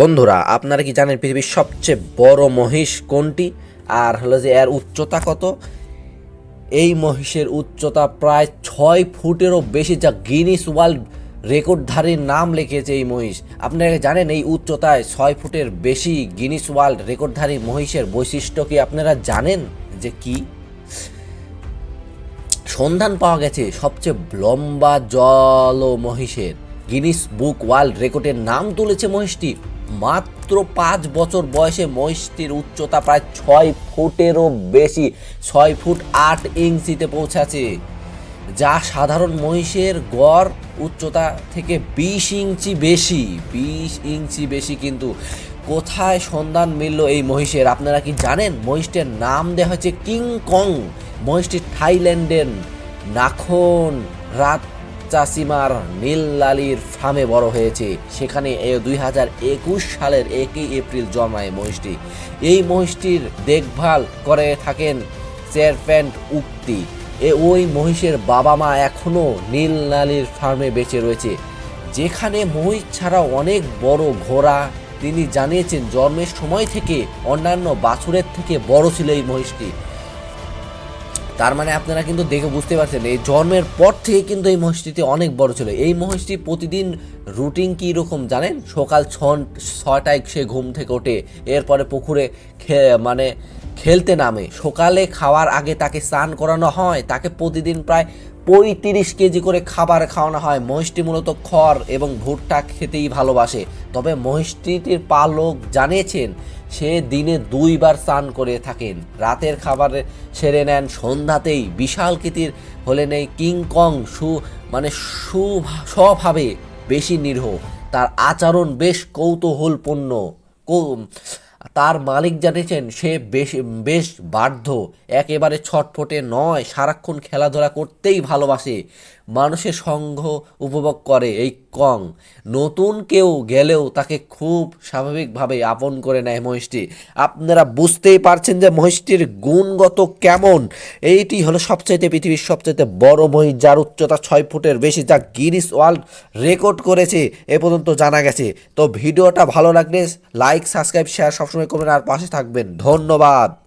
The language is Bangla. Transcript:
বন্ধুরা, আপনারা কি জানেন পৃথিবীর সবচেয়ে বড় মহিষ কোনটি? আর হলো যে এর উচ্চতা কত? এই মহিষের উচ্চতা প্রায় ছয় ফুটেরও বেশি, যা গিনিস ওয়ার্ল্ড রেকর্ডধারীর নাম লিখেছে এই মহিষ। আপনারা জানেন এই উচ্চতায় ছয় ফুটের বেশি গিনিস ওয়ার্ল্ড রেকর্ডধারী মহিষের বৈশিষ্ট্য কি আপনারা জানেন? যে কি? সন্ধান পাওয়া গেছে সবচেয়ে লম্বা জল মহিষের গিনিস বুক ওয়ার্ল্ড রেকর্ডের নাম তুলেছে মহিষটি। মাত্র পাঁচ বছর বয়সে মহিষটির উচ্চতা প্রায় ছয় ফুটেরও বেশি, ছয় ফুট আট ইঞ্চিতে পৌঁছাছে, যা সাধারণ মহিষের গড় উচ্চতা থেকে বিশ ইঞ্চি বেশি, বিশ ইঞ্চি বেশি কিন্তু। কোথায় সন্ধান মিলল এই মহিষের? আপনারা কি জানেন? মহিষটির নাম দেওয়া হয়েছে কিং কং, মহিষটি থাইল্যান্ডের নাখন রাত চাসিমার নীললালির ফার্মে বড় হয়েছে। সেখানে দুই হাজার একুশ সালের একই এপ্রিল জন্মায় মহিষটি। এই মহিষটির দেখভাল করে থাকেন চেয়ারপ্যান্ট উক্তি। এ ওই মহিষের বাবা মা এখনও নীলনালির ফার্মে বেঁচে রয়েছে। যেখানে মহিষ ছাড়া অনেক বড় ঘোড়া, তিনি জানিয়েছেন জন্মের সময় থেকে অন্যান্য বাছুরের থেকে বড় ছিল এই মহিষটি। তার মানে আপনারা কিন্তু দেখে বুঝতে পারছেন, এই জন্মের পর থেকে কিন্তু এই মহিষটিতে অনেক বড় ছিল। এই মহিষটি প্রতিদিন রুটিন কী রকম জানেন? সকাল ছ ছটায় সে ঘুম থেকে ওঠে, এরপরে পুকুরে খে মানে খেলতে নামে। সকালে খাওয়ার আগে তাকে স্নান করানো হয়, তাকে প্রতিদিন প্রায় পঁয়ত্রিশ কেজি করে খাবার খাওয়ানো হয়। মহিষটি মূলত খড় এবং ভুট্টা খেতেই ভালোবাসে। তবে মহিষটির পালক জানিয়েছেন, সে দিনে দুইবার স্নান করে থাকেন। রাতের খাবার সেরে নেন, সন্ধ্যাতেই বিশাল কৃতির হলেন এই কিংকং সু মানে সু, স্বভাবে বেশি নিরীহ। তার আচরণ বেশ কৌতূহলপূর্ণ। তার মালিক জানিয়েছেন, সে বেশ বেশ বাধ্য। একেবারে ছটফটে নয়, সারাক্ষণ খেলাধুলা করতেই ভালোবাসে। মানুষের সঙ্গ উপভোগ করে এই কং। নতুন কেউ গেলেও তাকে খুব স্বাভাবিকভাবে আপন করে নেয় মহিষটি। আপনারা বুঝতেই পারছেন যে মহিষটির গুণগত কেমন। এইটি হলো সবচাইতে পৃথিবীর সবচাইতে বড় মহিষ, যার উচ্চতা ছয় ফুটের বেশি, যা গিরিস ওয়ার্ল্ড রেকর্ড করেছে, এ পর্যন্ত জানা গেছে। তো ভিডিওটা ভালো লাগলে লাইক, সাবস্ক্রাইব, শেয়ার সবসময় করবেন আর পাশে থাকবেন। ধন্যবাদ।